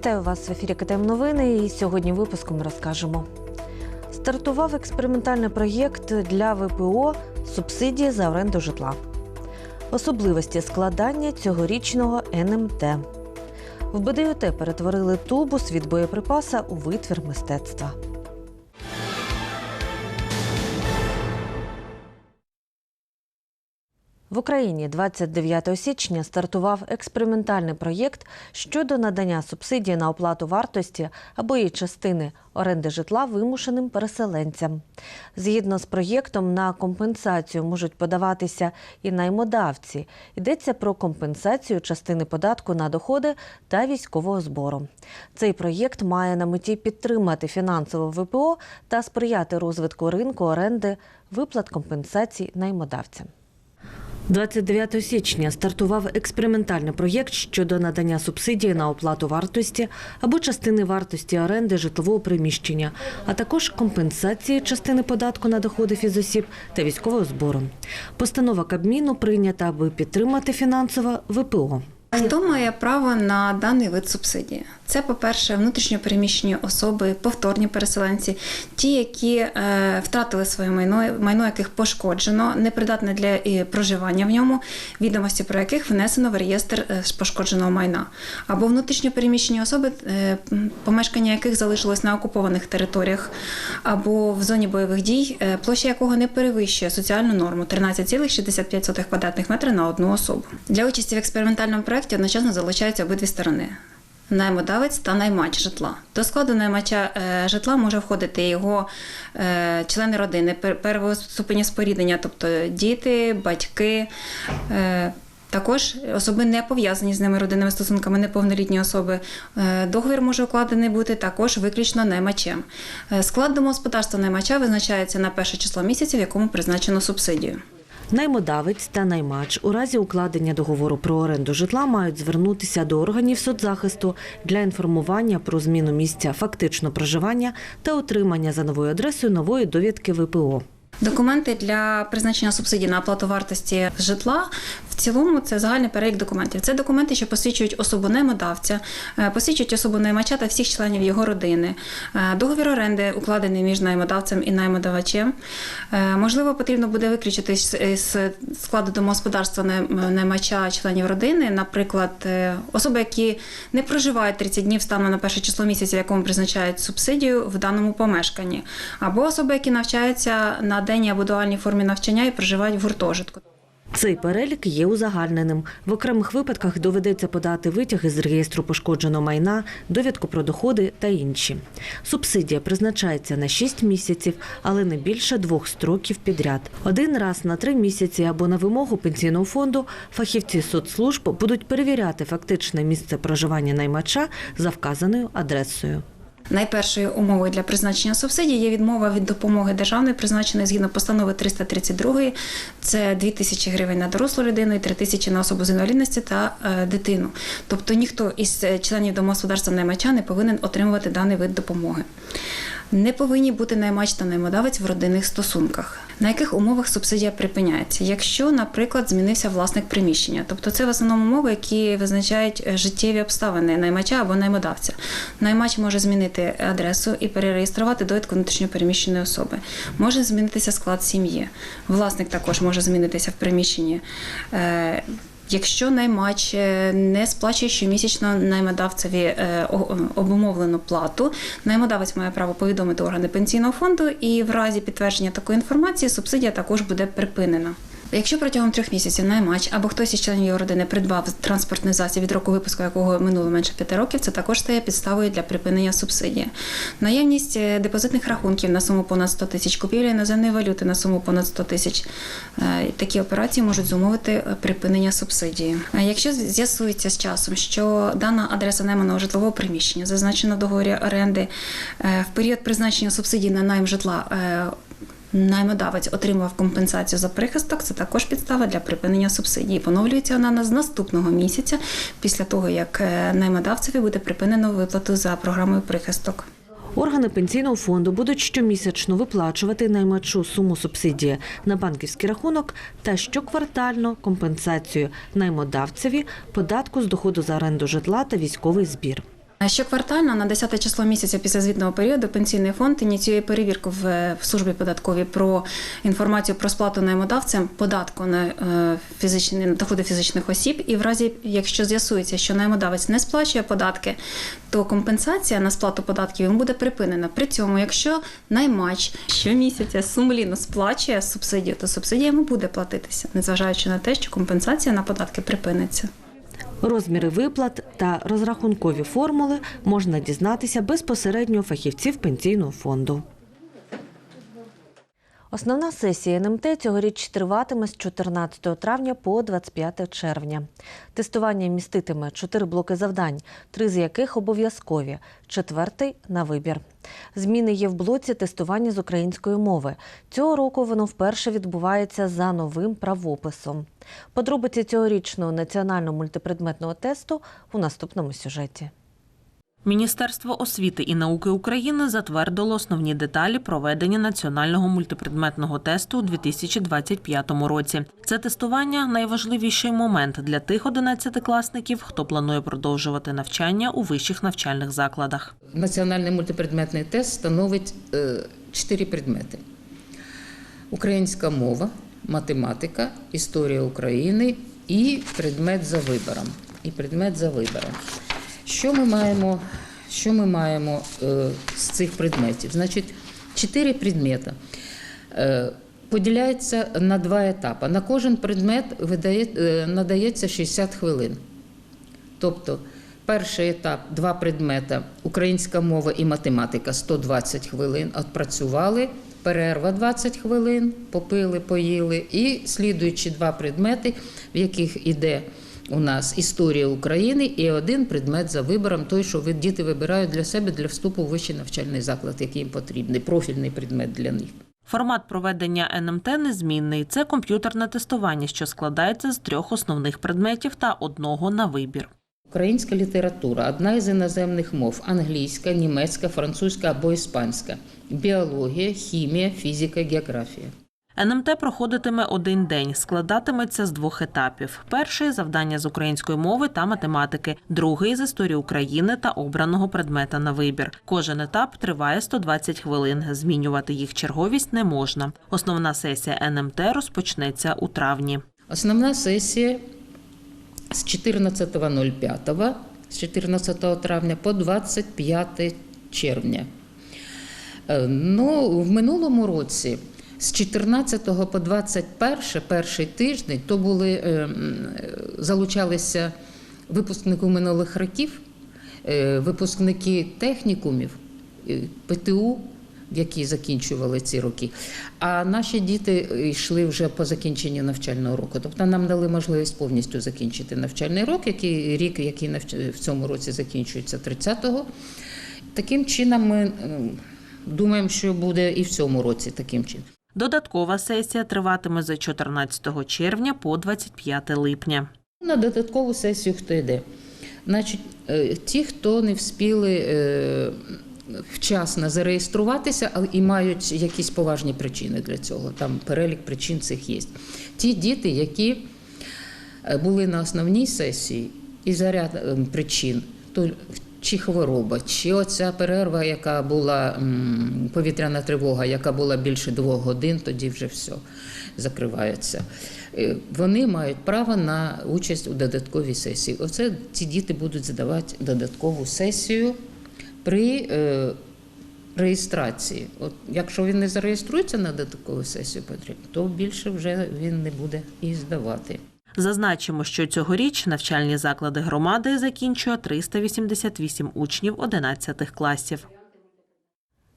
Вітаю вас в ефірі КТМ Новини. І сьогодні випуском розкажемо. Стартував експериментальний проєкт для ВПО субсидії за оренду житла. Особливості складання цьогорічного НМТ. В БДЮТ перетворили тубус від боєприпаса у витвір мистецтва. В Україні 29 січня стартував експериментальний проєкт щодо надання субсидії на оплату вартості або її частини оренди житла вимушеним переселенцям. Згідно з проєктом, на компенсацію можуть подаватися і наймодавці. Йдеться про компенсацію частини податку на доходи та військового збору. Цей проєкт має на меті підтримати фінансово ВПО та сприяти розвитку ринку оренди виплат компенсацій наймодавцям. 29 січня стартував експериментальний проєкт щодо надання субсидії на оплату вартості або частини вартості оренди житлового приміщення, а також компенсації частини податку на доходи фізосіб та військового збору. Постанова Кабміну прийнята, аби підтримати фінансово ВПО. Хто має право на даний вид субсидії? Це, по-перше, внутрішньопереміщені особи, повторні переселенці, ті, які е, втратили своє майно, майно яких пошкоджено, непридатне для проживання в ньому, відомості про яких внесено в реєстр е, пошкодженого майна, або внутрішньопереміщені особи, е, помешкання яких залишилось на окупованих територіях, або в зоні бойових дій, площа якого не перевищує соціальну норму 13,65 квадратних метрів на одну особу. Для участі в експериментальному проєкті одночасно залучаються обидві сторони. Наймодавець та наймач житла. До складу наймача е, житла може входити його е, члени родини пер- первого ступеня споріднення, тобто діти, батьки. Е, також особи не пов'язані з ними родинними стосунками, неповнолітні особи. Договір може укладений бути також виключно наймачем. Склад домогосподарства наймача визначається на перше число місяця, в якому призначено субсидію. Наймодавець та наймач у разі укладення договору про оренду житла мають звернутися до органів соцзахисту для інформування про зміну місця фактично проживання та отримання за новою адресою нової довідки ВПО. Документи для призначення субсидій на оплату вартості житла в цілому це загальний перелік документів. Це документи, що посвідчують особу наймодавця, е, посвідчують особу наймача та всіх членів його родини. Е, Договір оренди укладений між наймодавцем і наймодавачем. Е, Можливо, потрібно буде виключити з складу домогосподарства наймача членів родини, наприклад, особи, які не проживають 30 днів станом на перше число місяця, в якому призначають субсидію в даному помешканні, або особи, які навчаються на денній або дуальній формі навчання і проживають в гуртожитку. Цей перелік є узагальненим. В окремих випадках доведеться подати витяг із реєстру пошкодженого майна, довідку про доходи та інші. Субсидія призначається на 6 місяців, але не більше двох строків підряд. Один раз на три місяці або на вимогу пенсійного фонду фахівці соцслужб будуть перевіряти фактичне місце проживання наймача за вказаною адресою. Найпершою умовою для призначення субсидій є відмова від допомоги державної, призначеної згідно постанови 332. Це 2 тисячі гривень на дорослу людину і 3 тисячі на особу з інвалідності та е, дитину. Тобто ніхто із е, членів домогосподарства наймача не повинен отримувати даний вид допомоги. Не повинні бути наймач та наймодавець в родинних стосунках. На яких умовах субсидія припиняється? Якщо, наприклад, змінився власник приміщення, тобто це в основному умови, які визначають е, життєві обставини наймача або наймодавця. Наймач може змінити адресу і перереєструвати довідку внутрішньопереміщеної особи. Може змінитися склад сім'ї. Власник також може змінитися в приміщенні. Якщо наймач е, не сплачує щомісячно наймодавцеві е, обумовлену плату, наймодавець має право повідомити органи пенсійного фонду, і в разі підтвердження такої інформації субсидія також буде припинена. Якщо протягом трьох місяців наймач або хтось із членів його родини придбав транспортний засіб від року випуску, якого минуло менше п'яти років, це також стає підставою для припинення субсидії. Наявність е, депозитних рахунків на суму понад 100 тисяч купівля іноземної валюти на суму понад 100 тисяч. Е, Такі операції можуть зумовити е, припинення субсидії. Якщо з'ясується з часом, що дана адреса найманого житлового приміщення зазначена в договорі оренди в період призначення субсидій на найм житла. Наймодавець отримав компенсацію за прихисток. Це також підстава для припинення субсидії. Поновлюється вона з наступного місяця після того, як е, наймодавцеві буде припинено виплату за програмою прихисток. Органи пенсійного фонду будуть щомісячно виплачувати наймачу суму субсидії на банківський рахунок та щоквартально компенсацію наймодавцеві податку з доходу за оренду житла та військовий збір. Щоквартально на 10 число місяця після звітного періоду пенсійний фонд ініціює перевірку в, в службі податковій про інформацію про сплату наймодавцям податку на е, фізичні на доходи фізичних осіб. І в разі, якщо з'ясується, що наймодавець не сплачує податки, то компенсація на сплату податків йому буде припинена. При цьому, якщо наймач щомісяця сумлінно сплачує субсидію, то субсидія йому буде платитися, незважаючи на те, що компенсація на податки припиниться. Розміри виплат та розрахункові формули можна дізнатися безпосередньо фахівців пенсійного фонду. Основна сесія НМТ цьогоріч триватиме з 14 травня по 25 червня. Тестування міститиме чотири блоки завдань, три з яких обов'язкові, четвертий на вибір. Зміни є в блоці тестування з української мови. Цього року воно вперше відбувається за новим правописом. Подробиці цьогорічного національного мультипредметного тесту у наступному сюжеті. Міністерство освіти і науки України затвердило основні деталі проведення національного мультипредметного тесту у 2025 році. Це тестування найважливіший момент для тих одинадцятикласників, хто планує продовжувати навчання у вищих навчальних закладах. Національний мультипредметний тест становить е, чотири предмети: українська мова, математика, історія України і предмет за вибором. І предмет за вибором. Що ми маємо, що ми маємо е, з цих предметів? Значить, чотири предмети. Е, Поділяється на два етапи. На кожен предмет е, надається 60 хвилин. Тобто, перший етап два предмети українська мова і математика 120 хвилин відпрацювали, перерва 20 хвилин, попили, поїли, і слідуючі два предмети, в яких іде у нас історія України і один предмет за вибором, той, що діти вибирають для себе для вступу в вищий навчальний заклад, який їм потрібний, профільний предмет для них. Формат проведення НМТ незмінний. Це комп'ютерне тестування, що складається з трьох основних предметів та одного на вибір. Українська література одна із іноземних мов: англійська, німецька, французька або іспанська, біологія, хімія, фізика, географія. НМТ проходитиме один день, складатиметься з двох етапів: перший завдання з української мови та математики, другий з історії України та обраного предмета на вибір. Кожен етап триває 120 хвилин. Змінювати їх черговість не можна. Основна сесія НМТ розпочнеться у травні. Основна сесія з 14.05, з 14 травня по 25 червня. Е, Ну, в минулому році з 14 по 21, перший тиждень, то були, е, залучалися випускники минулих років, е, випускники технікумів, е, ПТУ, які закінчували ці роки. А наші діти йшли вже по закінченню навчального року. Тобто нам дали можливість повністю закінчити навчальний рок, який рік, який в цьому році закінчується 30-го. Таким чином, ми думаємо, що буде і в цьому році таким чином. Додаткова сесія триватиме з 14 червня по 25 липня. На додаткову сесію хто йде? Значить, е, ті, хто не вспіли е, вчасно зареєструватися але і мають якісь поважні причини для цього. Там перелік причин цих є. Ті діти, які е, були на основній сесії і за ряд причин, то чи хвороба, чи оця перерва, яка була повітряна тривога, яка була більше двох годин, тоді вже все закривається. Е, Вони мають право на участь у додатковій сесії. Оце ці діти будуть здавати додаткову сесію при е, реєстрації. От якщо він не зареєструється на додаткову сесію, то більше вже він не буде і здавати. Зазначимо, що цьогоріч навчальні заклади громади закінчує 388 учнів 11 класів.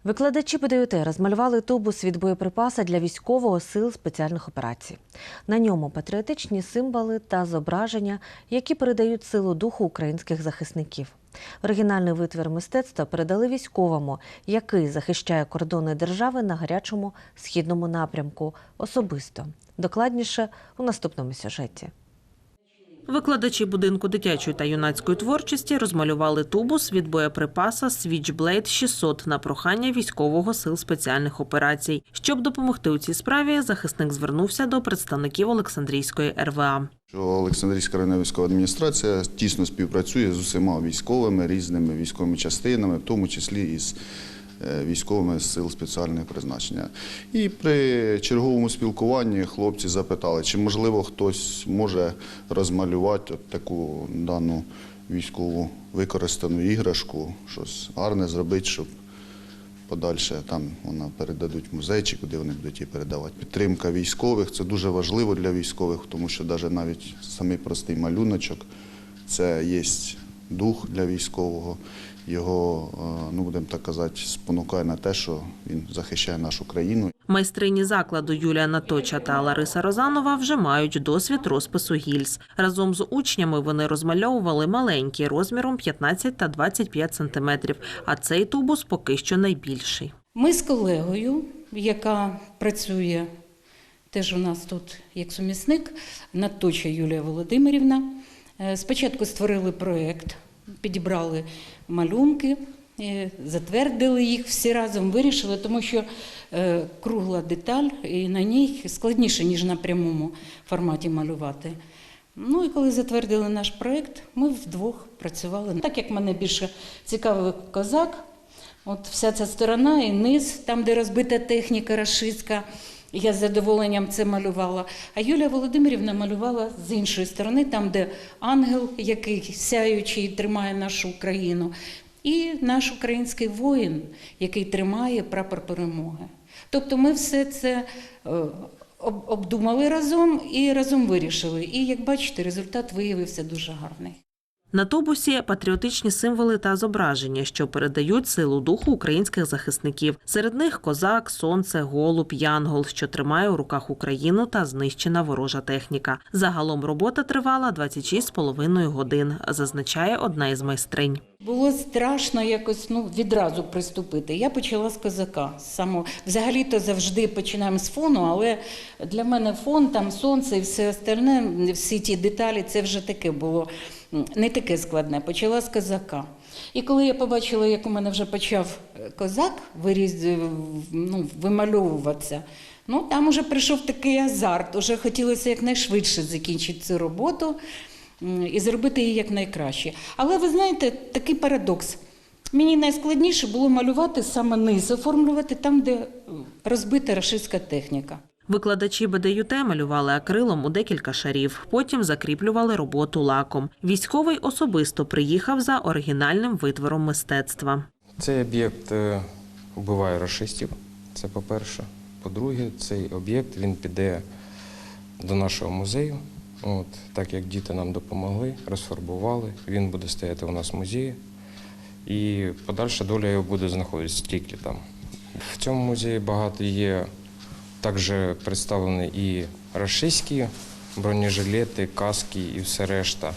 Викладачі ПДЮТ розмалювали тубус від боєприпаса для військового сил спеціальних операцій. На ньому патріотичні символи та зображення, які передають силу духу українських захисників. Оригінальний витвір мистецтва передали військовому, який захищає кордони держави на гарячому східному напрямку особисто. Докладніше у наступному сюжеті. Викладачі будинку дитячої та юнацької творчості розмалювали тубус від боєприпаса Switchblade 600 на прохання військового сил спеціальних операцій. Щоб допомогти у цій справі, захисник звернувся до представників Олександрійської РВА. Олександрійська районна військова адміністрація тісно співпрацює з усіма військовими різними військовими частинами, в тому числі із військовими з сил спеціального призначення. І при черговому спілкуванні хлопці запитали, чи можливо хтось може розмалювати от таку дану військову використану іграшку, щось гарне зробити, щоб подальше там вона передадуть в музей, куди вони будуть її передавати. Підтримка військових це дуже важливо для військових, тому що навіть навіть самий простий малюночок це є дух для військового. Його, е, ну будемо так казати, спонукає на те, що він захищає нашу країну. Майстрині закладу Юлія Наточа та Лариса Розанова вже мають досвід розпису гільз. Разом з учнями вони розмальовували маленькі розміром 15 та 25 сантиметрів, а цей тубус поки що найбільший. Ми з колегою, яка працює теж у нас тут як сумісник, Наточа Юлія Володимирівна. Е, Спочатку створили проєкт, підібрали малюнки, е, затвердили їх всі разом, вирішили, тому що е, кругла деталь і на ній складніше, ніж на прямому форматі малювати. Ну і коли затвердили наш проєкт, ми вдвох працювали. Так як мене більше цікавив козак, От вся ця сторона і низ, там, де розбита техніка рашистська, я з задоволенням це малювала. А Юлія Володимирівна малювала з іншої сторони, там, де ангел, який сяючий тримає нашу Україну, і наш український воїн, який тримає прапор перемоги. Тобто ми все це е, обдумали разом і разом вирішили. І як бачите, результат виявився дуже гарний. На тубусі патріотичні символи та зображення, що передають силу духу українських захисників. Серед них козак, сонце, голуб, янгол, що тримає у руках Україну та знищена ворожа техніка. Загалом робота тривала 26,5 годин, зазначає одна із майстринь. Було страшно якось ну, відразу приступити. Я почала з козака. з Самого. Взагалі-то завжди починаємо з фону, але для мене фон, там сонце і все остальне, всі ті деталі, це вже таке було не таке складне. Почала з козака. І коли я побачила, як у мене вже почав е, козак виріз, е, ну, вимальовуватися, ну там уже прийшов такий азарт, уже хотілося якнайшвидше закінчити цю роботу і зробити її якнайкраще. Але ви знаєте, такий парадокс. Мені найскладніше було малювати саме низ, оформлювати там, де розбита рашистська техніка. Викладачі БДЮТ малювали акрилом у декілька шарів, потім закріплювали роботу лаком. Військовий особисто приїхав за оригінальним витвором мистецтва. Цей об'єкт е, вбиває расистів. Це по-перше. По-друге, цей об'єкт він піде до нашого музею. От, так як діти нам допомогли, розфарбували, він буде стояти у нас в музеї. І подальша доля його буде знаходитися тільки там. В цьому музеї багато є також представлені і рашистські бронежилети, каски і все решта.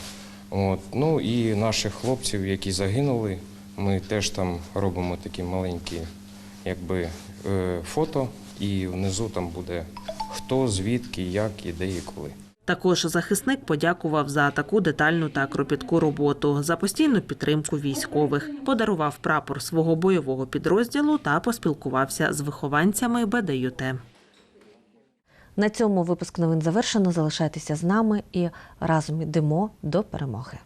От. Ну і наших хлопців, які загинули, ми теж там робимо такі маленькі якби, е, фото, і внизу там буде хто, звідки, як, і де і коли. Також захисник подякував за таку детальну та кропітку роботу, за постійну підтримку військових, подарував прапор свого бойового підрозділу та поспілкувався з вихованцями БДЮТ. На цьому випуск новин завершено. Залишайтеся з нами і разом йдемо до перемоги.